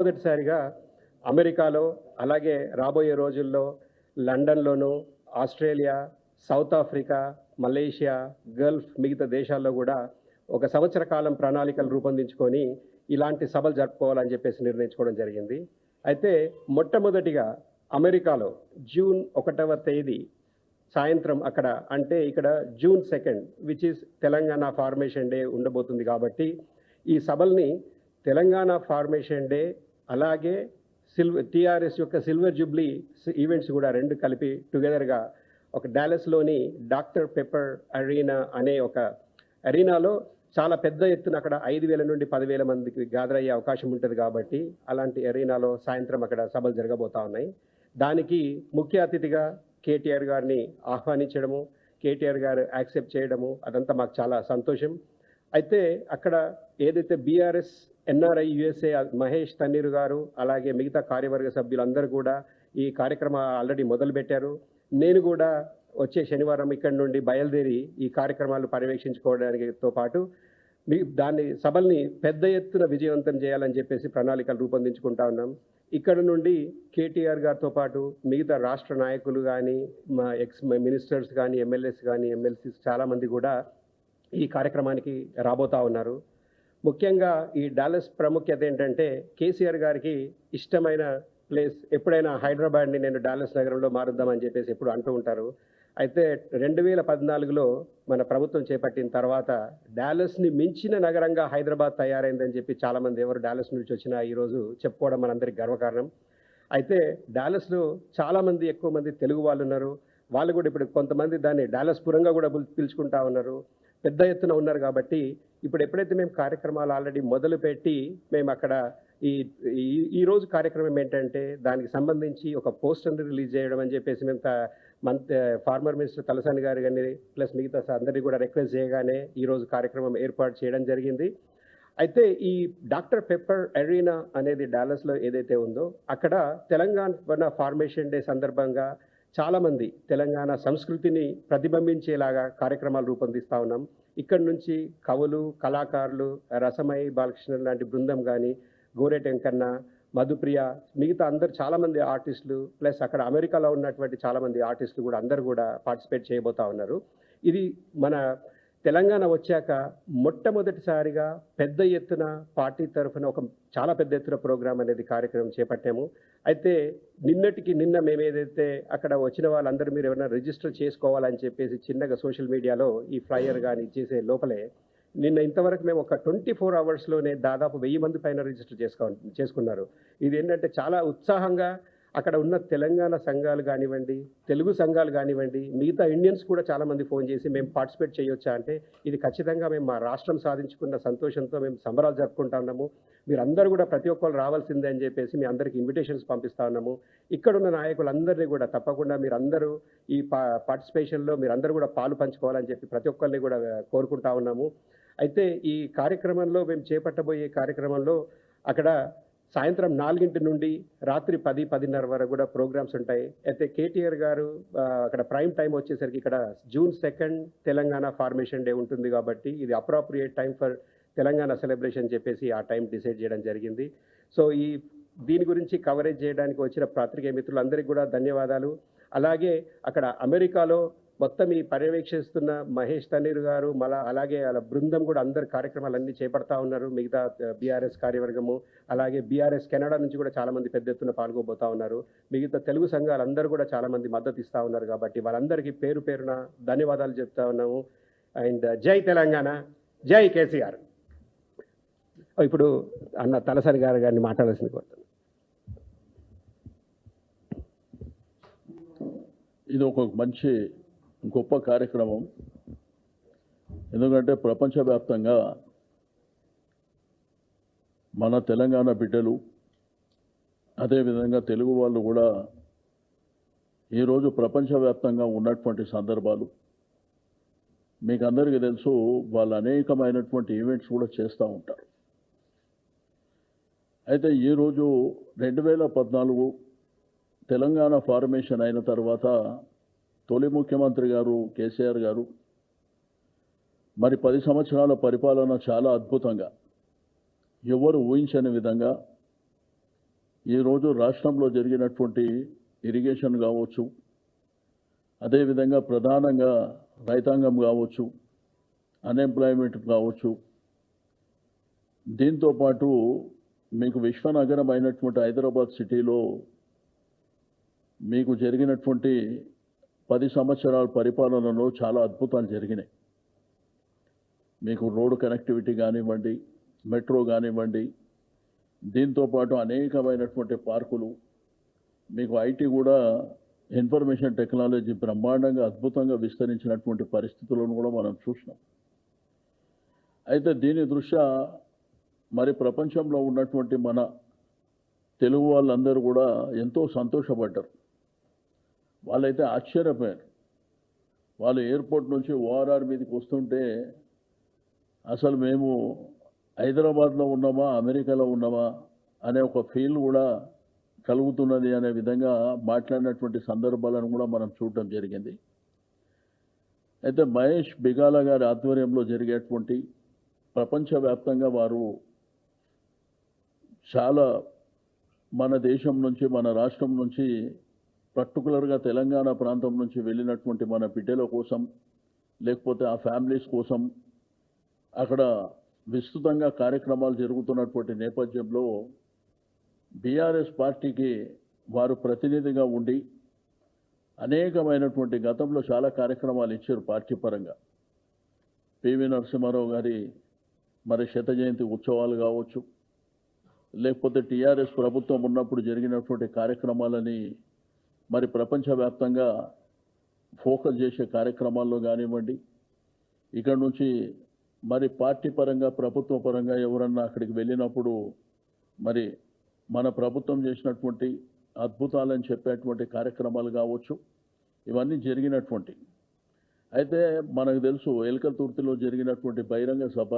మొదటిసారిగా అమెరికాలో అలాగే రాబోయే రోజుల్లో లండన్లోను Australia South Africa Malaysia Gulf మిగతా దేశాల్లో కూడా ఒక సంవత్సర కాలం ప్రణాళికలు రూపొందించుకొని ఇలాంటి సభలు జరుపుకోవాలని చెప్పేసి నిర్ణయించుకోవడం జరిగింది. అయితే మొట్టమొదటిగా అమెరికాలో జూన్ ఒకటవ తేదీ సాయంత్రం అక్కడ అంటే ఇక్కడ June second which is Telangana formation day ఉండబోతుంది కాబట్టి ఈ సభల్ని తెలంగాణ ఫార్మేషన్ డే అలాగే సిల్వర్ టీఆర్ఎస్ యొక్క సిల్వర్ జూబ్లీ ఈవెంట్స్ కూడా రెండు కలిపి టుగెదర్గా ఒక డాలస్లోని డాక్టర్ పెప్పర్ అరీనా అనే ఒక అరీనాలో చాలా పెద్ద ఎత్తున అక్కడ ఐదు వేల నుండి పదివేల మందికి గాదర్ అయ్యే అవకాశం ఉంటుంది కాబట్టి అలాంటి అరీనాలో సాయంత్రం అక్కడ సభలు జరగబోతా ఉన్నాయి. దానికి ముఖ్య అతిథిగా కేటీఆర్ గారిని ఆహ్వానించడము కేటీఆర్ గారు యాక్సెప్ట్ చేయడము అదంతా మాకు చాలా సంతోషం. అయితే అక్కడ ఏదైతే BRS NRI USA Mahesh Thanneeru garu అలాగే మిగతా కార్యవర్గ సభ్యులందరూ కూడా ఈ కార్యక్రమం ఆల్రెడీ మొదలుపెట్టారు. నేను కూడా వచ్చే శనివారం ఇక్కడి నుండి బయలుదేరి ఈ కార్యక్రమాలు పర్యవేక్షించుకోవడానికితో పాటు మీ దాన్ని సభల్ని పెద్ద ఎత్తున విజయవంతం చేయాలని చెప్పేసి ప్రణాళికలు రూపొందించుకుంటా ఉన్నాం. ఇక్కడ నుండి కేటీఆర్ గారితో పాటు మిగతా రాష్ట్ర నాయకులు కానీ మా ఎక్స్ మినిస్టర్స్ కానీ ఎమ్మెల్యేస్ కానీ ఎమ్మెల్సీస్ చాలామంది కూడా ఈ కార్యక్రమానికి రాబోతా ఉన్నారు. ముఖ్యంగా ఈ డాలస్ ప్రాముఖ్యత ఏంటంటే కేసీఆర్ గారికి ఇష్టమైన ప్లేస్ ఎప్పుడైనా హైదరాబాద్ని నేను డాలస్ నగరంలో మారుద్దామని చెప్పేసి ఎప్పుడు అంటూ ఉంటారు. అయితే రెండు వేల పద్నాలుగులో మన ప్రభుత్వం చేపట్టిన తర్వాత డాలస్ని మించిన నగరంగా హైదరాబాద్ తయారైందని చెప్పి చాలామంది ఎవరు డాలస్ నుంచి వచ్చినా ఈరోజు చెప్పుకోవడం మనందరికీ గర్వకారణం. అయితే డాలస్లో చాలామంది ఎక్కువ మంది తెలుగు వాళ్ళు ఉన్నారు. వాళ్ళు కూడా ఇప్పుడు కొంతమంది దాన్ని డాలస్ పురంగా కూడా పిలుచుకుంటా ఉన్నారు. పెద్ద ఎత్తున ఉన్నారు కాబట్టి ఇప్పుడు ఎప్పుడైతే మేము కార్యక్రమాలు ఆల్రెడీ మొదలుపెట్టి మేము అక్కడ ఈ ఈ- రోజు కార్యక్రమం ఏంటంటే దానికి సంబంధించి ఒక పోస్టర్ని రిలీజ్ చేయడం అని చెప్పేసి మేము మంత్ ఫార్మర్ మినిస్టర్ తలసాని గారు కానీ ప్లస్ మిగతా అందరినీ కూడా రిక్వెస్ట్ చేయగానే ఈ రోజు కార్యక్రమం ఏర్పాటు చేయడం జరిగింది. అయితే ఈ డాక్టర్ పెప్పర్ అరీనా అనేది డాలస్లో ఏదైతే ఉందో అక్కడ తెలంగాణ ఫార్మేషన్ డే సందర్భంగా చాలామంది తెలంగాణ సంస్కృతిని ప్రతిబింబించేలాగా కార్యక్రమాలు రూపొందిస్తూ ఉన్నాం. ఇక్కడి నుంచి కవులు కళాకారులు రసమై బాలకృష్ణ లాంటి బృందం కానీ గోరెట్ వెంకన్న మధుప్రియ మిగతా అందరు చాలామంది ఆర్టిస్టులు ప్లస్ అక్కడ అమెరికాలో ఉన్నటువంటి చాలామంది ఆర్టిస్టులు కూడా అందరు కూడా పార్టిసిపేట్ చేయబోతా ఉన్నారు. ఇది మన తెలంగాణ వచ్చాక మొట్టమొదటిసారిగా పెద్ద ఎత్తున పార్టీ తరఫున ఒక చాలా పెద్ద ఎత్తున ప్రోగ్రాం అనేది కార్యక్రమం చేపట్టాము. అయితే నిన్నటికి నిన్న మేము ఏదైతే అక్కడ వచ్చిన వాళ్ళందరూ మీరు ఏమైనా రిజిస్టర్ చేసుకోవాలని చెప్పేసి చిన్నగా సోషల్ మీడియాలో ఈ ఫ్లయర్ కానీ చేసే లోపలే నిన్న ఇంతవరకు మేము ఒక ట్వంటీ ఫోర్ అవర్స్లోనే దాదాపు వెయ్యి మంది పైన రిజిస్టర్ చేసుకో చేసుకున్నారు. ఇది ఏంటంటే చాలా ఉత్సాహంగా అక్కడ ఉన్న తెలంగాణ సంఘాలు కానివ్వండి తెలుగు సంఘాలు కానివ్వండి మిగతా ఇండియన్స్ కూడా చాలామంది ఫోన్ చేసి మేము పార్టిసిపేట్ చేయొచ్చా అంటే ఇది ఖచ్చితంగా మేము మా రాష్ట్రం సాధించుకున్న సంతోషంతో మేము సంబరాలు జరుపుకుంటున్నాము మీరందరూ కూడా ప్రతి ఒక్కరు రావాల్సిందే అని చెప్పేసి మీ అందరికి ఇన్విటేషన్స్ పంపిస్తా ఉన్నాము. ఇక్కడ ఉన్న నాయకులందరినీ కూడా తప్పకుండా మీరందరూ ఈ పా పార్టిసిపేషన్లో మీరందరూ కూడా పాలు పంచుకోవాలని చెప్పి ప్రతి ఒక్కరిని కూడా కోరుకుంటా ఉన్నాము. అయితే ఈ కార్యక్రమంలో మేము చేపట్టబోయే కార్యక్రమంలో అక్కడ సాయంత్రం నాలుగింటి నుండి రాత్రి పది పదిన్నర వరకు కూడా ప్రోగ్రామ్స్ ఉంటాయి. అయితే కేటీఆర్ గారు అక్కడ ప్రైమ్ టైం వచ్చేసరికి ఇక్కడ June second Telangana formation day ఉంటుంది కాబట్టి ఇది appropriate time for Telangana celebration చెప్పేసి ఆ టైం డిసైడ్ చేయడం జరిగింది. సో ఈ దీని గురించి కవరేజ్ చేయడానికి వచ్చిన పాత్రికేయ మిత్రులందరికీ కూడా ధన్యవాదాలు. అలాగే అక్కడ అమెరికాలో మొత్తం ఈ పర్యవేక్షిస్తున్న మహేష్ తన్నీరు గారు మళ్ళా అలాగే వాళ్ళ బృందం కూడా అందరు కార్యక్రమాలన్నీ చేపడతా ఉన్నారు. మిగతా బీఆర్ఎస్ కార్యవర్గము అలాగే బీఆర్ఎస్ కెనడా నుంచి కూడా చాలామంది పెద్ద ఎత్తున పాల్గొబోతా ఉన్నారు. మిగతా తెలుగు సంఘాలందరూ కూడా చాలామంది మద్దతు ఇస్తూ ఉన్నారు కాబట్టి వాళ్ళందరికీ పేరు పేరున ధన్యవాదాలు చెప్తా ఉన్నాము. అండ్ జై తెలంగాణ జై కేసీఆర్. ఇప్పుడు అన్న తలసరి గారు గారిని మాట్లాడాల్సింది కోరుతాను ఇది ఒక మంచి గొప్ప కార్యక్రమం. ఎందుకంటే ప్రపంచవ్యాప్తంగా మన తెలంగాణ బిడ్డలు అదేవిధంగా తెలుగు వాళ్ళు కూడా ఈరోజు ప్రపంచవ్యాప్తంగా ఉన్నటువంటి సందర్భాలు. మీకు అందరికీ తెలుసు వాళ్ళు అనేకమైనటువంటి ఈవెంట్స్ కూడా చేస్తూ ఉంటారు. అయితే ఈరోజు రెండు వేల పద్నాలుగు తెలంగాణ ఫార్మేషన్ అయిన తర్వాత తొలి ముఖ్యమంత్రి గారు కేసీఆర్ గారు. మరి పది సంవత్సరాల పరిపాలన చాలా అద్భుతంగా ఎవరు ఊహించని విధంగా ఈరోజు రాష్ట్రంలో జరిగినటువంటి ఇరిగేషన్ కావచ్చు అదేవిధంగా ప్రధానంగా రైతాంగం కావచ్చు అన్ఎంప్లాయ్మెంట్ కావచ్చు. దీంతో పాటు మీకు విశ్వనగరం అయినటువంటి హైదరాబాద్ సిటీలో మీకు జరిగినటువంటి పది సంవత్సరాల పరిపాలనలో చాలా అద్భుతాలు జరిగినాయి. మీకు రోడ్డు కనెక్టివిటీ కానివ్వండి మెట్రో కానివ్వండి దీంతో పాటు అనేకమైనటువంటి పార్కులు మీకు ఐటీ కూడా ఇన్ఫర్మేషన్ టెక్నాలజీ బ్రహ్మాండంగా అద్భుతంగా విస్తరించినటువంటి పరిస్థితులను కూడా మనం చూసినాం. అయితే దీని దృష్ట్యా మరి ప్రపంచంలో ఉన్నటువంటి మన తెలుగు వాళ్ళందరూ కూడా ఎంతో సంతోషపడ్డారు. వాళ్ళైతే ఆశ్చర్యపోయారు. వాళ్ళు ఎయిర్పోర్ట్ నుంచి ఓఆర్ఆర్ మీదకి వస్తుంటే అసలు మేము హైదరాబాద్లో ఉన్నామా అమెరికాలో ఉన్నామా అనే ఒక ఫీల్ కూడా కలుగుతున్నది అనే విధంగా మాట్లాడినటువంటి సందర్భాలను కూడా మనం చూడటం జరిగింది. అయితే మహేష్ బిగాల గారి ఆధ్వర్యంలో జరిగేటువంటి ప్రపంచవ్యాప్తంగా వారు చాలా మన దేశం నుంచి మన రాష్ట్రం నుంచి పర్టికులర్గా తెలంగాణ ప్రాంతం నుంచి వెళ్ళినటువంటి మన బిడ్డల కోసం లేకపోతే ఆ ఫ్యామిలీస్ కోసం అక్కడ విస్తృతంగా కార్యక్రమాలు జరుగుతున్నటువంటి నేపథ్యంలో బీఆర్ఎస్ పార్టీకి వారు ప్రతినిధిగా ఉండి అనేకమైనటువంటి గతంలో చాలా కార్యక్రమాలు ఇచ్చారు పార్టీ పరంగా. పివి నరసింహారావు గారి మరి శత జయంతి ఉత్సవాలు కావచ్చు లేకపోతే టీఆర్ఎస్ ప్రభుత్వం ఉన్నప్పుడు జరిగినటువంటి కార్యక్రమాలని మరి ప్రపంచవ్యాప్తంగా ఫోకస్ చేసే కార్యక్రమాల్లో కానివ్వండి ఇక్కడ నుంచి మరి పార్టీ పరంగా ప్రభుత్వ పరంగా ఎవరన్నా అక్కడికి వెళ్ళినప్పుడు మరి మన ప్రభుత్వం చేసినటువంటి అద్భుతాలని చెప్పేటువంటి కార్యక్రమాలు కావచ్చు ఇవన్నీ జరిగినటువంటి. అయితే మనకు తెలుసు ఎల్కతుర్తిలో జరిగినటువంటి బహిరంగ సభ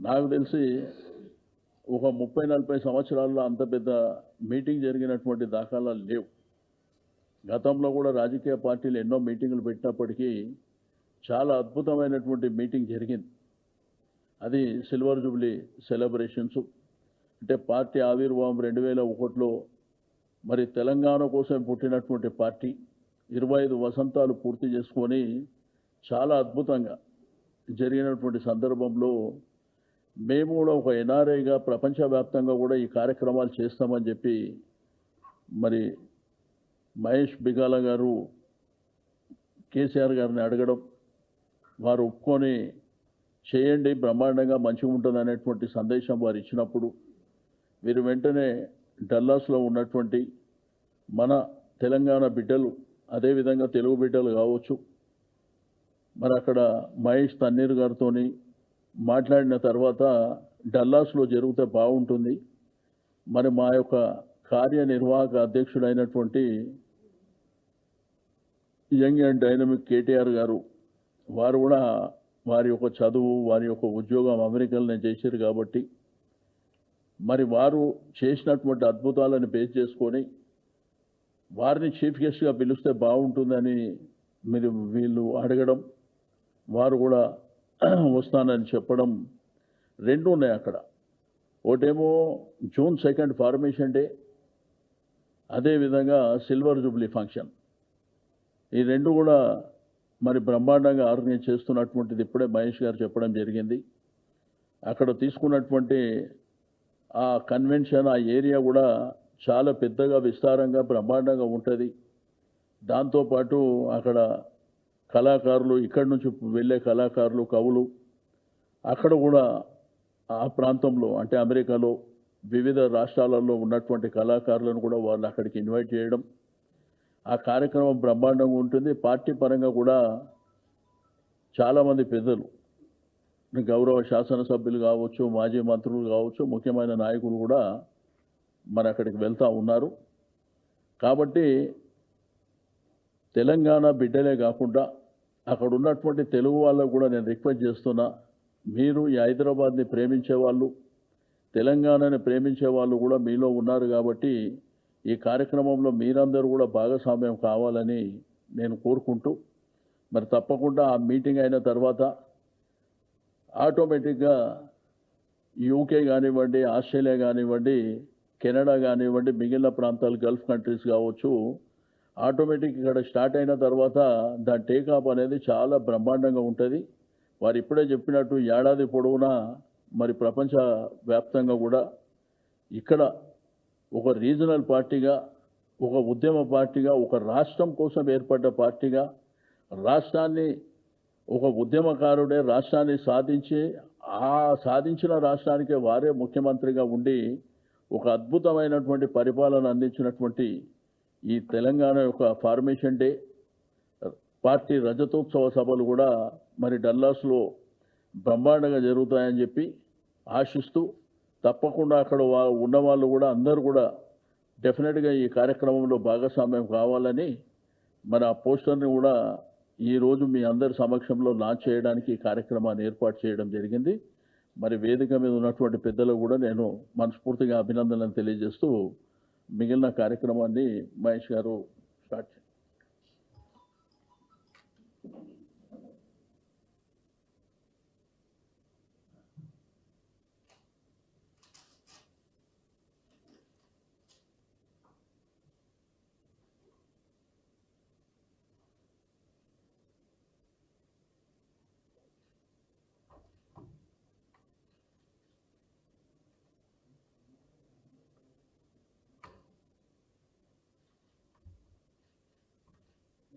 నాకు తెలిసి ఒక ముప్పై నలభై సంవత్సరాల్లో అంత పెద్ద మీటింగ్ జరిగినటువంటి దాఖలాలు లేవు. గతంలో కూడా రాజకీయ పార్టీలు ఎన్నో మీటింగులు పెట్టినప్పటికీ చాలా అద్భుతమైనటువంటి మీటింగ్ జరిగింది. అది సిల్వర్ జూబ్లీ సెలబ్రేషన్స్. అంటే పార్టీ ఆవిర్భావం రెండు వేల ఒకటిలో మరి తెలంగాణ కోసం పుట్టినటువంటి పార్టీ ఇరవై ఐదు వసంతాలు పూర్తి చేసుకొని చాలా అద్భుతంగా జరిగినటువంటి సందర్భంలో మేము కూడా ఒక ఎన్ఆర్ఐగా ప్రపంచవ్యాప్తంగా కూడా ఈ కార్యక్రమాలు చేస్తామని చెప్పి మరి మహేష్ బిగాల గారు కేసీఆర్ గారిని అడగడం వారు ఒప్పుకొని చేయండి బ్రహ్మాండంగా మంచిగా ఉంటుంది అనేటువంటి సందేశం వారు ఇచ్చినప్పుడు వీరు వెంటనే డల్లాస్లో ఉన్నటువంటి మన తెలంగాణ బిడ్డలు అదేవిధంగా తెలుగు బిడ్డలు కావచ్చు మరి అక్కడ మహేష్ తన్నీర్ గారితో మాట్లాడిన తర్వాత డల్లాస్లో జరిగితే బాగుంటుంది. మరి మా యొక్క కార్యనిర్వాహక అధ్యక్షుడైనటువంటి young and dynamic KTR garu వారు కూడా వారి యొక్క చదువు వారి యొక్క ఉద్యోగం అమెరికాలోనే చేశారు కాబట్టి మరి వారు చేసినటువంటి అద్భుతాలను బేస్ చేసుకొని వారిని చీఫ్ గెస్ట్గా పిలిస్తే బాగుంటుందని మీరు వీళ్ళు అడగడం వారు కూడా వస్తానని చెప్పడం రెండు ఉన్నాయి అక్కడ. ఒకటేమో జూన్ సెకండ్ ఫార్మేషన్ డే అదేవిధంగా సిల్వర్ జూబ్లీ ఫంక్షన్ ఈ రెండు కూడా మరి బ్రహ్మాండంగా ఆర్గనైజ్ చేస్తున్నటువంటిది ఇప్పుడే మహేష్ గారు చెప్పడం జరిగింది. అక్కడ తీసుకున్నటువంటి ఆ కన్వెన్షన్ ఆ ఏరియా కూడా చాలా పెద్దగా విస్తారంగా బ్రహ్మాండంగా ఉంటుంది. దాంతోపాటు అక్కడ కళాకారులు ఇక్కడి నుంచి వెళ్ళే కళాకారులు కవులు అక్కడ కూడా ఆ ప్రాంతంలో అంటే అమెరికాలో వివిధ రాష్ట్రాలలో ఉన్నటువంటి కళాకారులను కూడా వాళ్ళు అక్కడికి ఇన్వైట్ చేయడం ఆ కార్యక్రమం బ్రహ్మాండంగా ఉంటుంది. పార్టీ పరంగా కూడా చాలామంది పెద్దలు గౌరవ శాసనసభ్యులు కావచ్చు మాజీ మంత్రులు కావచ్చు ముఖ్యమైన నాయకులు కూడా మరి అక్కడికి వెళ్తూ ఉన్నారు. కాబట్టి తెలంగాణ బిడ్డలే కాకుండా అక్కడ ఉన్నటువంటి తెలుగు వాళ్ళకు కూడా నేను రిక్వెస్ట్ చేస్తున్నా మీరు ఈ హైదరాబాద్ని ప్రేమించే వాళ్ళు తెలంగాణని ప్రేమించే వాళ్ళు కూడా మీలో ఉన్నారు కాబట్టి ఈ కార్యక్రమంలో మీరందరూ కూడా భాగస్వామ్యం కావాలని నేను కోరుకుంటూ మరి తప్పకుండా ఆ మీటింగ్ అయిన తర్వాత ఆటోమేటిక్గా యూకే కానివ్వండి ఆస్ట్రేలియా కానివ్వండి కెనడా కానివ్వండి మిగిలిన ప్రాంతాలు గల్ఫ్ కంట్రీస్ కావచ్చు ఆటోమేటిక్ ఇక్కడ స్టార్ట్ అయిన తర్వాత దాని టేకాప్ అనేది చాలా బ్రహ్మాండంగా ఉంటుంది. వారు ఇప్పుడే చెప్పినట్టు ఏడాది పొడవునా మరి ప్రపంచ వ్యాప్తంగా కూడా ఇక్కడ ఒక రీజనల్ పార్టీగా ఒక ఉద్యమ పార్టీగా ఒక రాష్ట్రం కోసం ఏర్పడ్డ పార్టీగా రాష్ట్రాన్ని ఒక ఉద్యమకారుడే రాష్ట్రాన్ని సాధించి ఆ సాధించిన రాష్ట్రానికే వారే ముఖ్యమంత్రిగా ఉండి ఒక అద్భుతమైనటువంటి పరిపాలన అందించినటువంటి ఈ తెలంగాణ యొక్క ఫార్మేషన్ డే పార్టీ రజతోత్సవ సభలు కూడా మరి డల్లాస్లో బ్రహ్మాండంగా జరుగుతాయని చెప్పి ఆశిస్తూ తప్పకుండా అక్కడ వా- ఉన్న వాళ్ళు కూడా అందరూ కూడా డెఫినెట్గా ఈ కార్యక్రమంలో భాగస్వామ్యం కావాలని మన ఆ పోస్టర్ని కూడా ఈరోజు మీ అందరి సమక్షంలో లాంచ్ చేయడానికి ఈ కార్యక్రమాన్ని ఏర్పాటు చేయడం జరిగింది. మరి వేదిక మీద ఉన్నటువంటి పెద్దలకు కూడా నేను మనస్ఫూర్తిగా అభినందనలు తెలియజేస్తూ మిగిలిన కార్యక్రమాన్ని మహేష్ గారు స్టార్ట్